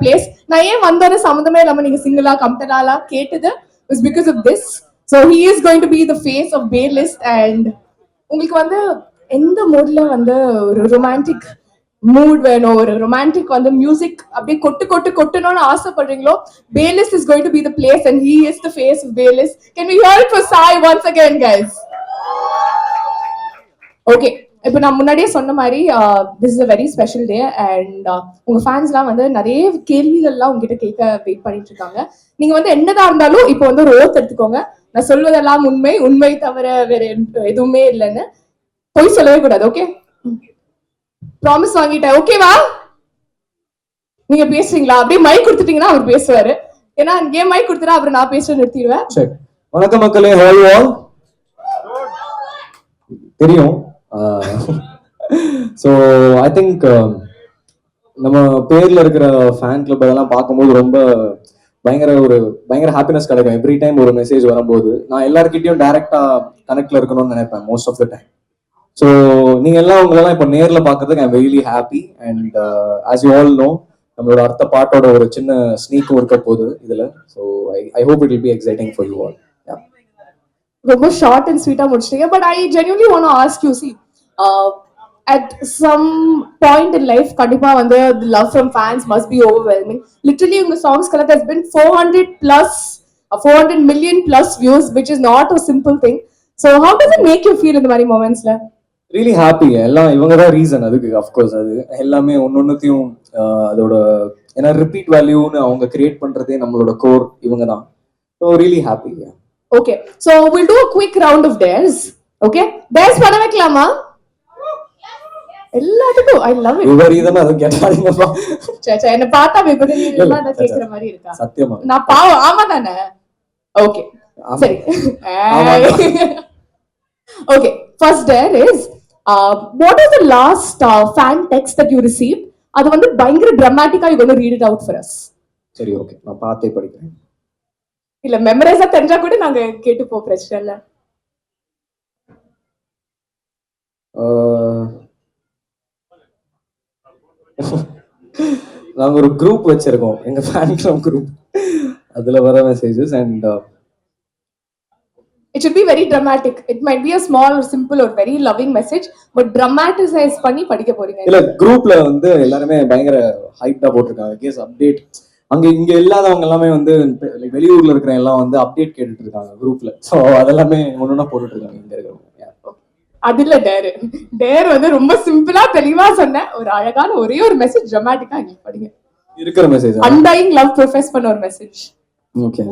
Place நான் ஏன் வந்தோன்னு சம்மந்தமே இல்லாம நீங்க சிங்கிளா கம்ப்டலாலா கேட்டது is because of this so he is going to be the face of pay list and உங்களுக்கு வந்து எந்த மூட்ல வந்து ஒரு ரொமான்டிக் மூட் வேணும்? ஒரு ரொமான்டிக் வந்து மியூசிக் அப்படியே கொட்டு கொட்டு கொட்டணும்னு ஆசைப்படுறீங்களோ palace is going to be the place and he is the face of palace can we hear it for Sai once again guys okay இப்போ நான் முன்னாடியே சொன்ன மாதிரி this is a very special day and உங்க ஃபேன்ஸ்லாம் வந்து நிறைய கேள்விகள்லாம் உங்ககிட்ட கேட்க வெயிட் பண்ணிட்டு இருக்காங்க. நீங்க வந்து என்னதான் இருந்தாலும் இப்போ வந்து ஒரு ஓத் எடுத்துக்கோங்க. நான் சொல்வதெல்லாம் உண்மை உண்மை தவிர வேற எதுவுமே இல்லைன்னு பொய் சொல்லவே கூடாது ஓகே ப்ராமிஸ் வாங்கிட்டேன் ஓகேவா நீங்க பேசுறீங்களா? அப்படியே மைக் கொடுத்துட்டீங்கன்னா அவர் பேசுவாரு. ஏன்னா ஏன் மைக் கொடுத்துட்டா அவர் நான் பேச நிறுத்திடுவேன். வணக்கம் மக்களே ஹாய் ஆல் தெரியும். ஸோ ஐ திங்க் நம்ம பேர்ல இருக்கிற ஃபேன் கிளப் அதெல்லாம் பார்க்கும்போது ரொம்ப பயங்கர ஒரு பயங்கர ஹாப்பினஸ் கிடைக்கும். எவ்ரி டைம் ஒரு மெசேஜ் வரும்போது நான் எல்லாருக்கிட்டையும் டைரக்டா கனெக்ட்ல இருக்கணும்னு நினைப்பேன் most of the time so நீங்க எல்லாம் உங்களெல்லாம் இப்போ நேர்ல பார்க்கறதுக்கு I'm very happy and as you all know நம்மளோட அடுத்த பாட்டோட ஒரு சின்ன ஸ்னீக்கும் இருக்க போகுது இதுல. So I I hope it will be exciting for you all ரொம்ப ஷார்ட் அண்ட் ஸ்வீட்டா முடிச்சிட்டீங்க. But I genuinely want ask you see at some point in life கண்டிப்பா வந்து love from fans must be overwhelming literally உங்க songs colour has been four hundred plus four hundred million plus views which is not a simple thing so how does it make you feel இந்த மாதிரி மூமெண்ட்ஸ்ல really happy எல்லாம் இவங்க தான் reason அதுக்கு of course அது. எல்லாமே ஒன்னொன்னுத்தையும் அதோட ஏன்னா ரிப்பீட் வேல்யூன்னு அவங்க கிரியேட் பண்றதே நம்மளோட கோர் இவங்க தான். So really happy okay so will do quick round of dares okay dares பண்ண வைக்கலாமா? எல்லாத்துக்கும் ஐ லவ் இட் விபரீதமா அதுவும் கேட்டாதீங்கப்பா என்ன பார்த்தா விபரீதமா அதை கேட்கிற மாதிரி இருக்கா? சத்தியமா. நான் பாவம் ஆமா தானே? ஓகே. சரி. Okay first dare is what is the last fan text that you receive அது வந்து பயங்கர dramatic-ஆ you gonna read it out for us சரி ஓகே நான் பார்த்தே படிக்கிறேன். இல்ல மெமரைஸா தெரிஞ்சா கூட நாங்க கேட்டுப்போம் பிரச்சனை இல்ல. ஆஹ் நாங்க ஒரு குரூப் வச்சிருக்கோம். எங்க ஃபேன் கிளப் குரூப் அதுல வர messages and it should be very dramatic. It might be a small or simple or very loving message but dramatize பண்ணி படிக்க போறீங்க. இல்ல குரூப்ல வந்து எல்லாருமே பயங்கர ஹைட்டா போட்டிருக்காங்க. கேஸ் அப்டேட் அங்க இங்க இல்லாதவங்க எல்லாமே வந்து வெளியூர்ல இருக்கிற எல்லாம் வந்து அப்டேட் கேட்டுட்டு இருக்காங்க குரூப்ல சோ அதெல்லாமே ஒன்னொன்னா போட்டுட்டு இருக்காங்க இங்க இருக்கிறவங்க. Yeah. அது இல்ல டேர் டேர் வந்து ரொம்ப சிம்பிளா தெளிவா சொன்னேன் ஒரு அழகான ஒரே ஒரு மெசேஜ் dramatic-ஆ எங்களுக்கு படிங்க. இருக்கிற மெசேஜ் அன்டைங் லவ் ப்ரொஃபஸ் பண்ண ஒரு மெசேஜ் ஓகே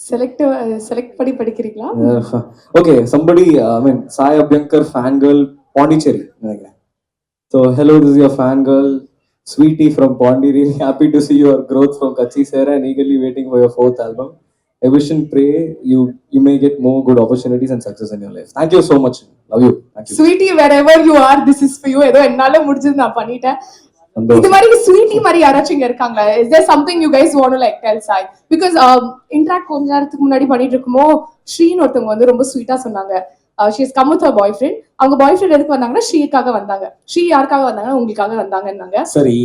செலக்ட் செலக்ட் பண்ணி படிக்கிறீங்களா? Okay somebody I mean Sai Abhyankar fan girl Pondicherry நினைக்கிறேன். So hello this your fan girl Sweety from Pondy really happy to see your growth from Katchi sir and eagerly waiting for your fourth album and pray you you may get more good opportunities and success in your life thank you so much love you Sweety wherever you are this is for you. ஏதோ என்னால முடிஞ்சது நான் பண்ணிட்டேன். இது மாதிரி sweetie மாதிரி யாராச்சும் இங்க இருக்காங்களா? Is there something you guys want like tell Sai because interact கொஞ்ச நேரத்துக்கு முன்னாடி பண்ணிட்டு இருக்குமோ ஸ்ரீன்னு ஒருத்தவங்க வந்து ரொம்ப ஸ்வீட்டா சொன்னாங்க. She is come with boyfriend அவங்க பாய் ஃப்ரெண்ட் எதுக்கு வந்தாங்கன்னா ஸ்ரீக்காக வந்தாங்க. ஸ்ரீ யாருக்காக வந்தாங்கன்னா உங்களுக்காக வந்தாங்கன்னாங்க. சரி.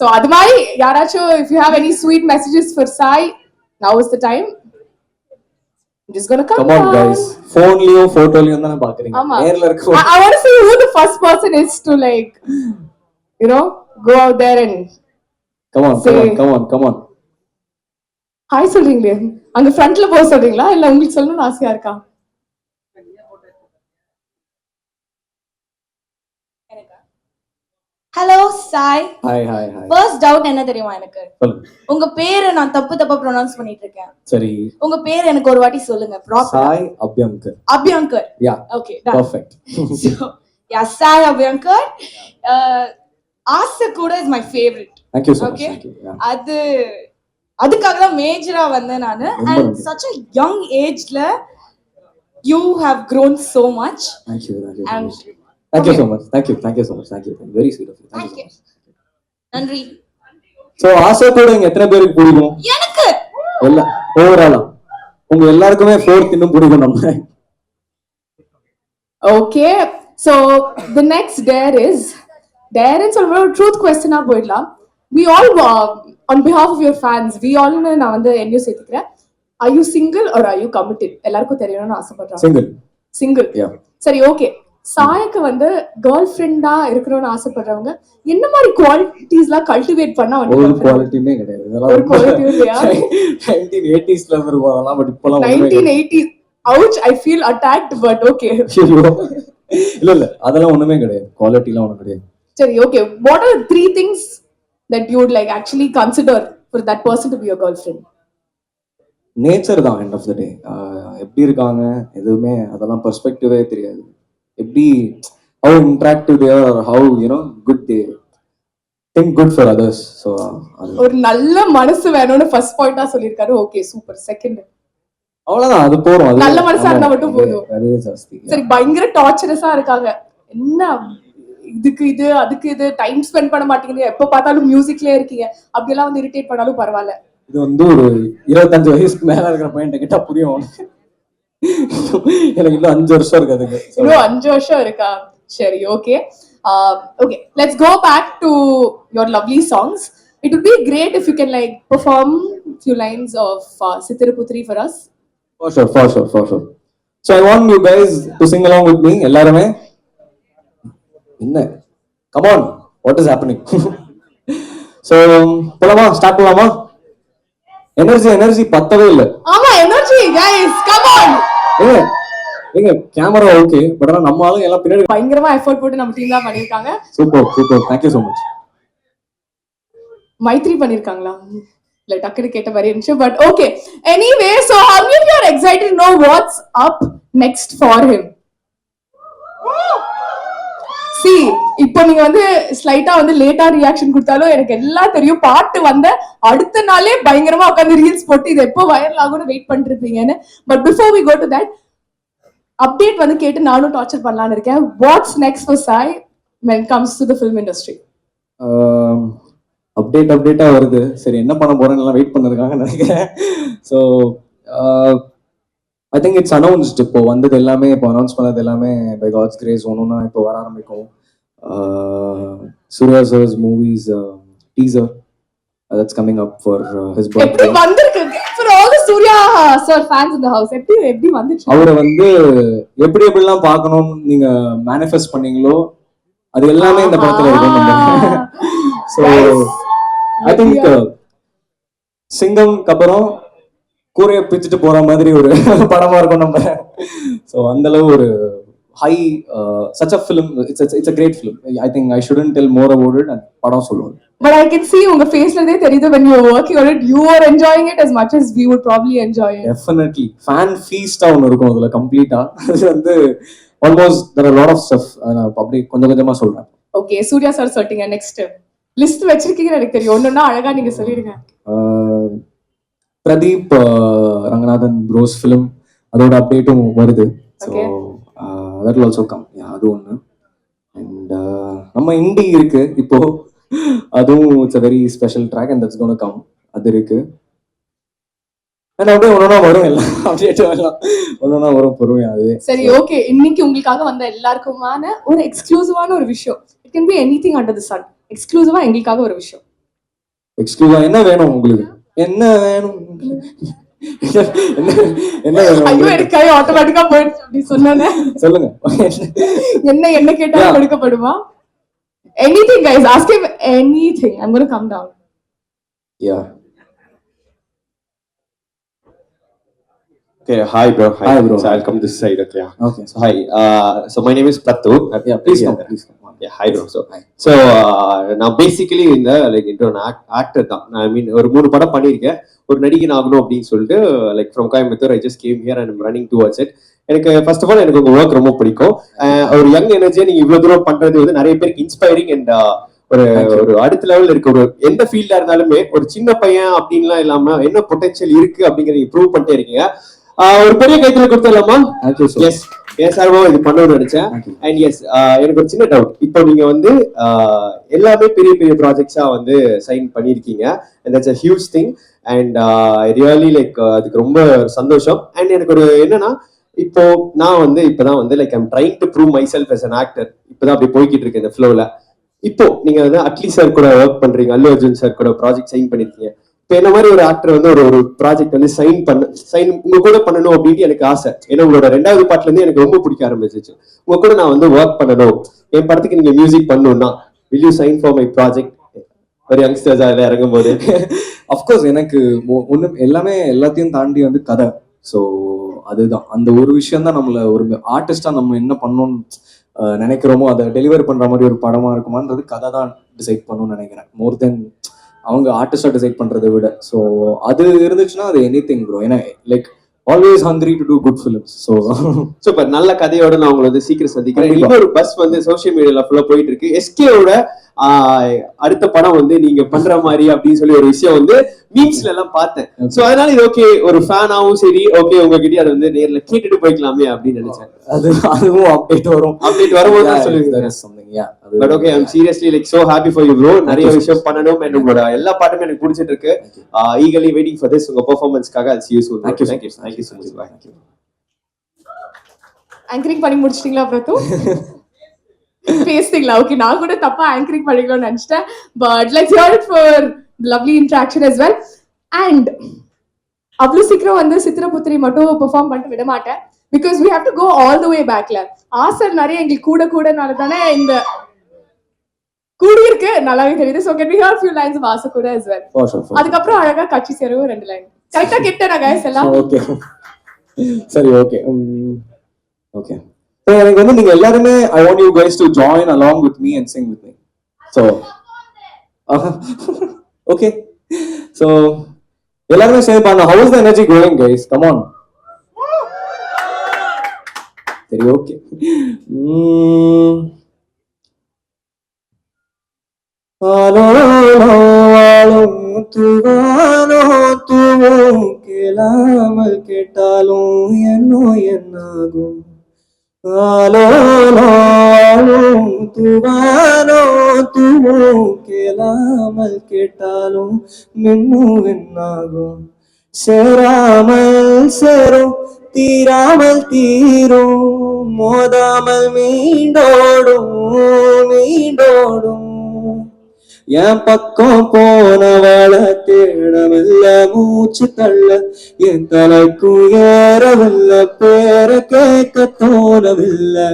சோ அது மாதிரி யாராச்சும் if you have any sweet messages for Sai now is the time just gonna come come on guys ஃபோன்லயும் போட்டோலயும் தானே பாக்குறீங்க. ஆமா. நேர்ல இருக்க I, I want to see who the first person is to like, you know, go out there and come on come Say- on come on come on hi சொல்றீங்களே. அங்க ஃப்ரண்ட்ல போக சொல்றீங்களா? இல்ல உங்களுக்கு சொல்லணும்னு ஆசையா இருக்கா? Hello Sai hi hi hi first doubt என்ன தெரியுமா எனக்கு? உங்க பேரை நான் தப்பு தப்பா ப்ரொனவுன்ஸ் பண்ணிட்டு இருக்கேன். சரி. உங்க பேர் எனக்கு ஒரு வாட்டி சொல்லுங்க proper Sai Abhyankar Abhyankar yeah okay perfect yeah Sai Abhyankar Aasa Kooda is my favourite so much Okay. Thank you அது அதுக்காக தான் மேஜரா வந்தேன் நானு. அண்ட். சச் அ யங் ஏஜ்ல you have grown so much. Thank you thank you and thank you so much thank you thank you so much thank you very sweet of you thank you so Thank you. Much நன்றி so Aasa Kooda இங்க எத்தனை பேருக்கு பிடிக்கும்? எனக்கு. எல்லா ஓவராலா உங்க எல்லாருக்குமே ஃபோர்த் இன்னும் பிடிக்கும் நம்ம. Okay so the next dare is டேர்னு சொல்லும்போது ஒரு ட்ரூத் கொஸ்டினா போயிடலாம். We all on behalf of your fans we ஆல்னு நான் வந்து என்னையும் சேர்த்துக்கிறேன். I you single or I you committed எல்லாருக்கும் தெரியணும்னு ஆசைப்படுறேன். Single single Yeah. சரி ஓகே சாயக்கு வந்து கேர்ள் ஃப்ரெண்டா இருக்கணும்னு ஆசைப்படுறவங்க என்ன மாதிரி குவாலிட்டிஸ்லாம் கல்டிவேட் பண்ணா வந்து ஒரு குவாலிட்டியுமே கிடையாது. ஒரு quality இல்லையா? நைன்டீன் எயிட்டிஸ்ல இருந்திருக்கும் அதெல்லாம் பட் இப்பெல்லாம் ஒண்ணுமே 1980 ouch i feel attacked but okay. ஐயோ. இல்ல இல்ல அதெல்லாம் ஒண்ணுமே கிடையாது. குவாலிட்டிலாம் ஒண்ணும் கிடையாது. சரி okay. What are the three things that you would like actually consider for that person to be your girlfriend? Nature தான் எண்ட் ஆஃப் த டே எப்படி இருக்காங்க எதுவுமே அதெல்லாம் பெர்ஸ்பெக்டிவே தெரியாது. எப்படி how interactive there how you know good they think good for others so ஒரு நல்ல மனசு வேணும்னு ஃபர்ஸ்ட் பாயிண்டா சொல்லிருக்காரு ஓகே சூப்பர் செகண்ட் அவ்வளவுதான் அது போறோம் நல்ல மனசா இருந்தா மட்டும் போதும். அதுவே ஜாஸ்தி சரி பயங்கர டார்ச்சரஸா இருக்காங்க. என்ன இதுக்கு இது அதுக்கு இது டைம் ஸ்பெண்ட் பண்ண மாட்டேங்குது எப்ப பார்த்தாலும் மியூசிக்லயே இருக்கீங்க. அப்படியெல்லாம் வந்து இரிட்டேட் பண்ணாலும் பரவாயில்ல. இது வந்து ஒரு இருபத்தஞ்சு வயசுக்கு மேல இருக்கிற பையன் கிட்ட புரியும். எனக்கு இன்னும் அஞ்சு வருஷம் இருக்கு அதுக்கு. இன்னும் அஞ்சு வருஷம் இருக்கா? சரி okay okay let's go back to your lovely songs it would be great if you can like perform few lines of Chithiraiputhiri for us for sure for sure for sure. So i want you guys to sing along with me எல்லாருமே. என்ன? On what is happening? So போலாமா? Start பண்ணலாமா energy energy பத்தவே இல்ல. ஆமா energy guys come on ஏங்க ஏங்க camera okay but ஆனா நம்ம ஆளுங்க எல்லாம் பின்னாடி பயங்கரமா எஃபோர்ட் போட்டு நம்ம டீம் தான் பண்ணிருக்காங்க super super thank you so much Maithri பண்ணிருக்காங்களா இல்ல டக்குனு கேட்ட மாதிரி இருந்துச்சு but okay anyway so you are excited to know what's up next for him? See இப்போ நீங்க வந்து ஸ்லைட்டா வந்து லேட்டா ரியாக்ஷன் கொடுத்தாலும் எனக்கு எல்லாம் தெரியும். பாட்டு வந்த அடுத்த நாளே பயங்கரமா உட்காந்து ரீல்ஸ் போட்டு இது எப்போ வைரல் ஆகும்னு wait பண்ணிருப்பீங்கன்னு. But before we go to that update வந்து கேட்டு நானும் டார்ச்சர் பண்ணலாம்னு இருக்கேன். What's next for Sai men comes through the film industry update அப்டேட்டா வருது. சரி என்ன பண்ண போறேன்னு எல்லாம் வெயிட் பண்ணிருக்காங்க நினைக்கிறேன். So uh, I think it's announced இப்போ வந்தது எல்லாமே இப்போ அனௌன்ஸ் பண்ணது எல்லாமே பை காட்ஸ் கிரேஸ் ஒன்றுனா இப்போ வர ஆரம்பிக்கும். Suriya sir's movies teaser that's coming up for his எப்படி பர்த்டே வந்திருக்கு? for all the Suriya sir fans in the house எப்படி எப்படி வந்துச்சு? அவரை வந்து எப்படி எப்படிலாம் பார்க்கணும்னு நீங்க மேனிஃபெஸ்ட் பண்ணீங்களோ அது எல்லாமே இந்த படத்துல இருக்கும் ஸோ ஐ திங்க் சிங்கம்க்கு அப்புறம் கூரையை பிச்சுட்டு போற மாதிரி ஒரு படமா இருக்கும் நம்ம. ஸோ அந்த அளவு ஒரு high such a film it's it's a great film I think I shouldn't tell more about it படம் சொல்லுவோம் but i can see உங்க ஃபேஸ்ல இருந்தே தெரியுது when you are working on it you are enjoying it as much as we would probably enjoy it. Definitely fan fiesta ஒன்று இருக்கும் அதுல கம்ப்ளீட்டா அது வந்து almost there lot of stuff நான் அப்படி கொஞ்சம் கொஞ்சமா சொல்றேன். Okay சூர்யா சார் சொல்லிட்டீங்க நெக்ஸ்ட் லிஸ்ட் வச்சிருக்கீங்கன்னு எனக்கு தெரியும். ஒண்ணுன்னா அழகா நீங்க சொல்லிடுங்க. பிரதீப் ரங்கநாதன் ப்ரோஸ் ஃபிலிம் அதோட அப்டேட்டும் வருது. ஸோ. தட் ஆல்சோ கம் அது ஒன்று அண்ட் நம்ம இண்டி இருக்கு. இப்போ அதுவும் it's a very special track and that's gonna come அது இருக்கு. அண்ட் அப்படியே ஒன்றா வரும் எல்லாம். அப்டேட்டும் எல்லாம். ஒன்றா வரும் பொறுமையா அதுவே சரி ஓகே இன்னைக்கு உங்களுக்காக வந்த எல்லாருக்குமான ஒரு எக்ஸ்க்ளூசிவான ஒரு விஷயம். It can be anything under the sun எக்ஸ்க்ளூசிவா எங்களுக்காக ஒரு விஷயம். எக்ஸ்க்ளூசிவா என்ன வேணும் உங்களுக்கு? என்ன வேணும் உங்களுக்கு? என்ன என்ன வேணும் ஐயோ உங்களுக்கு? எனக்கு கை ஆட்டோமேட்டிக்கா போயிடுச்சு அப்படி சொன்னேன் சொல்லுங்க என்ன என்ன கேட்டாலும் Yeah. கொடுக்கப்படுமா anything guys ask him anything I am gonna come down yeah Okay, hi bro. Hi, Hi, bro. So I'll come this side. Okay. yeah. Okay So hi. Uh, so my name is Prattu. Yeah, please yeah. come, please come. So Hi. so uh, நான் basically இந்த like act actor தான். I மீன் ஒரு மூணு படம் பண்ணியிருக்கேன். ஒரு நடிகன் ஆகணும் அப்படின்னு சொல்லிட்டு like from Coimbatore I just came here and running towards it எனக்கு ஃபர்ஸ்ட் ஆஃப் ஆல் எனக்கு உங்க ஒர்க் ரொம்ப பிடிக்கும். Uh, ஒரு யங் எனர்ஜியை நீங்க இவ்வளவு தூரம் பண்றது வந்து நிறைய பேருக்கு இன்ஸ்பைரிங் அண்ட் ஒரு Thank you. ஒரு அடுத்த லெவல்ல இருக்க ஒரு எந்த ஃபீல்டா இருந்தாலுமே ஒரு சின்ன பையன் அப்படின்லாம் இல்லாம என்ன பொட்டன்ஷியல் இருக்கு அப்படிங்கறத ப்ரூவ் பண்ணிட்டே இருக்கீங்க. Uh, ஒரு பெரிய கைத்துல கொடுத்துடலாமா? ஸோ எஸ் எஸ் சார்பாக இது பண்ணணும்னு நினைச்சேன். அண்ட் எஸ் எனக்கு ஒரு சின்ன டவுட் இப்போ நீங்க வந்து எல்லாமே பெரிய பெரிய ப்ராஜெக்ட்ஸா வந்து சைன் பண்ணியிருக்கீங்க. And that's a huge thing and really like அதுக்கு ரொம்ப சந்தோஷம். அண்ட் எனக்கு ஒரு என்னன்னா இப்போ நான் வந்து இப்பதான் வந்து like I'm trying to prove myself as an actor இப்பதான் அப்படி போய்கிட்டு இருக்கு இந்த ஃப்ளோல இப்போ நீங்க வந்து அட்லி சார் கூட ஒர்க் பண்றீங்க. அல்லு அர்ஜுன் சார் கூட ப்ராஜெக்ட் சைன் பண்ணிருக்கீங்க. இப்போ என்ன மாதிரி ஒரு ஆக்டர் வந்து ஒரு ஒரு ப்ராஜெக்ட் வந்து சைன் பண்ண சைன் உங்க கூட பண்ணணும் அப்படின்ட்டு எனக்கு ஆசை. ஏன்னா உங்களோட ரெண்டாவது பாட்டுல இருந்து எனக்கு ரொம்ப பிடிக்க ஆரம்பிச்சிச்சு. உங்க கூட நான் வந்து ஒர்க் பண்ணணும். என் படத்துக்கு நீங்க மியூசிக் பண்ணணும்னா will you sign for my project ஒரு யங்ஸ்டர்ஸ் அதில் இறங்கும் போது அஃப்கோர்ஸ் எனக்கு ஒன்று எல்லாமே எல்லாத்தையும் தாண்டி வந்து கதை. ஸோ அதுதான். அந்த ஒரு விஷயம் தான் நம்மள ஒரு ஆர்டிஸ்டா நம்ம என்ன பண்ணணும்னு நினைக்கிறோமோ அதை டெலிவர் பண்ற மாதிரி ஒரு படமா இருக்குமான்றது கதை தான் டிசைட் பண்ணணும்னு நினைக்கிறேன். மோர் தென் அவங்க ஆர்டிஸ்டா டிசைட் பண்றதை விட. ஸோ அது இருந்துச்சுன்னா அது எனி திங் ப்ரோ ஏன்னா like always hungry to do good films so super நல்ல கதையோட நான் உங்களை வந்து சீக்கிரம் சந்திக்கிறேன். இன்னொரு பஸ் வந்து சோஷியல் மீடியால ஃபுல்லா போயிட்டு இருக்கு. எஸ்கேவோட அடுத்த படம் வந்து நீங்க பண்ற மாதிரி அப்படின்னு சொல்லி ஒரு விஷயம் வந்து மீம்ஸ்ல எல்லாம் பார்த்தேன். சோ அதனால இது ஓகே ஒரு ஃபேனாவும் சரி ஓகே உங்ககிட்ட அதை வந்து நேர்ல கேட்டுட்டு போய்க்கலாமே அப்படின்னு நினைச்சேன். அது அதுவும் அப்டேட் வரும். அப்டேட் வரும்போது தான் அது but okay I'm seriously like so happy for you bro நிறைய விஷயம் பண்ணணும் and உங்களோட எல்லா பாட்டுமே எனக்கு பிடிச்சிட்டு இருக்கு ஈகலி வெயிட்டிங் ஃபார் திஸ் உங்க பெர்ஃபார்மன்ஸ்க்காக அது use Thank you so thank you much. Thank you so much bye anchoring பண்ணி முடிச்சிட்டீங்களா பிரத்து பேசுறீங்களா ஓகே நான் கூட தப்பா ஆங்கரிங் பண்ணிக்கலாம்னு நினைச்சிட்டேன். But let's hear it for lovely interaction as well. And அவ்வளோ சீக்கிரம் வந்து சித்திரபுத்திரி மட்டும் பெர்ஃபார்ம் பண்ணிட்டு விட மாட்டேன். Because we have to go all the way பேக்ல ஆசர் நிறைய எங்களுக்கு கூட கூடனால தானே இந்த கூடி இருக்கு. நல்லாவே தெரியுது. So get we hear few lines of Aasa Kooda sure, for sure. அதுக்கப்புறம் அழகா கட்சி சேரவும் ரெண்டு லைன் கரெக்டா கேட்டேன் guys? எல்லாம்? ஓகே சரி ஓகே ஓகே ஸோ எனக்கு வந்து நீங்க எல்லாருமே I want you guys to join along with me and sing with me so okay so எல்லாருமே சேவ் பண்ண how is the energy going guys come on சரி ஓகே துவானோ துவோம் கேளாமல் கேட்டாலும் என்னோ என்னாகும்? ஆலோலோ துவானோ துவோம் கேளாமல் கேட்டாலும் மின்னுவின்னாகும் சேராமல் சேரும் தீராமல் தீரும் மோதாமல் மீண்டோடும் மீண்டோடும் என் பக்கம் போனவளை தேடவில்ல மூச்சு தள்ள. என் தலைக்கும் ஏறவில்ல பேர கேட்க தோணவில்லை.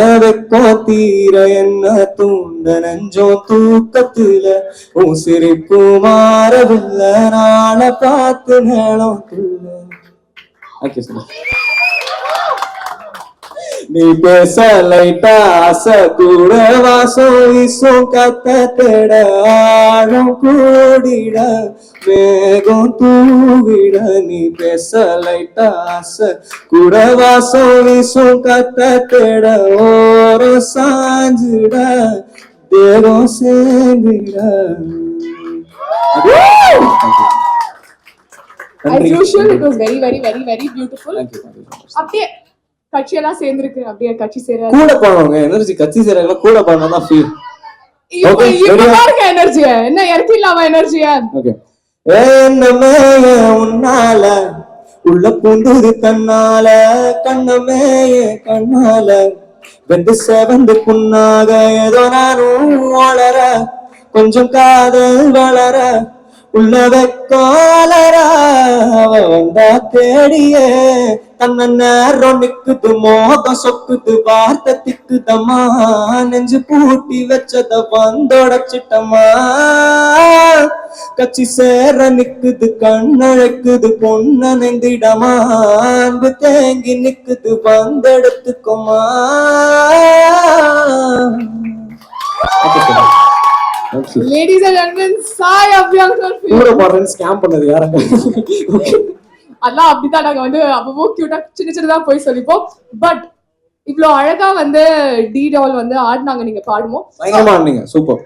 என் வெக்கம் தீர என்ன தூண்ட நெஞ்சோ தூக்கத்துல. உன் சிரிப்பு மாறவில்லை நாளை பார்த்து நேரம் துள்ள ஓகே சார் நீ பேச லைட்டா ஆசை கூட வாசம் வீசும் கத்த தேட ஆழம் கூடிட மேகம் தூவிட நீ பேச லைட்டா ஆசை கூட வாசம் வீசும் கத்த தேட ஓரம் சாஞ்சிட தேகம் சேர்ந்திட as usual it was very very very very beautiful Thank you, thank you so much. அப்படியே கட்சியெல்லாம் சேர்ந்துருக்கு. அப்படியே கட்சி சேர கூட பண்ணுவாங்க எனர்ஜி கட்சி சேரங்கள கூட தான் ஃபீல் ready-ஆ? பாருங்க எனர்ஜிய என்ன எனர்ஜிய ஓகே என்னமே உன்னால? உள்ள பூந்துது கண்ணால கண்ணமே கண்ணால? வெந்து செவந்து புண்ணாக ஏதோ நானும் வளர கொஞ்சம் காதல் வளர உள்ள வெக்காலர அவ வந்தா தேடியே தன்ன நேரம் நிக்குது மோகம் சொக்குது வார்த்தை திக்குதம்மா. நெஞ்சு பூட்டி வச்சத வந்தோடச்சிட்டம்மா கச்சி சேர நிக்குது கண்ணழைக்குது பொண்ண நெந்திடமா அன்பு தேங்கி நிக்குது வந்தெடுத்துக்குமா ladies and gentlemen Sai Abhyankar கூட போடுறேன்னு ஸ்கேம் பண்ணது யாரங்க அதெல்லாம் அப்படிதான் நாங்க வந்து அப்பவோ கியூட்டா சின்ன சின்னதா போய் சொல்லிப்போம். பட் இவ்வளவு அழகா வந்து டி டால் வந்து ஆடினாங்க நீங்க பாடுமோ பயங்கரமா சூப்பர்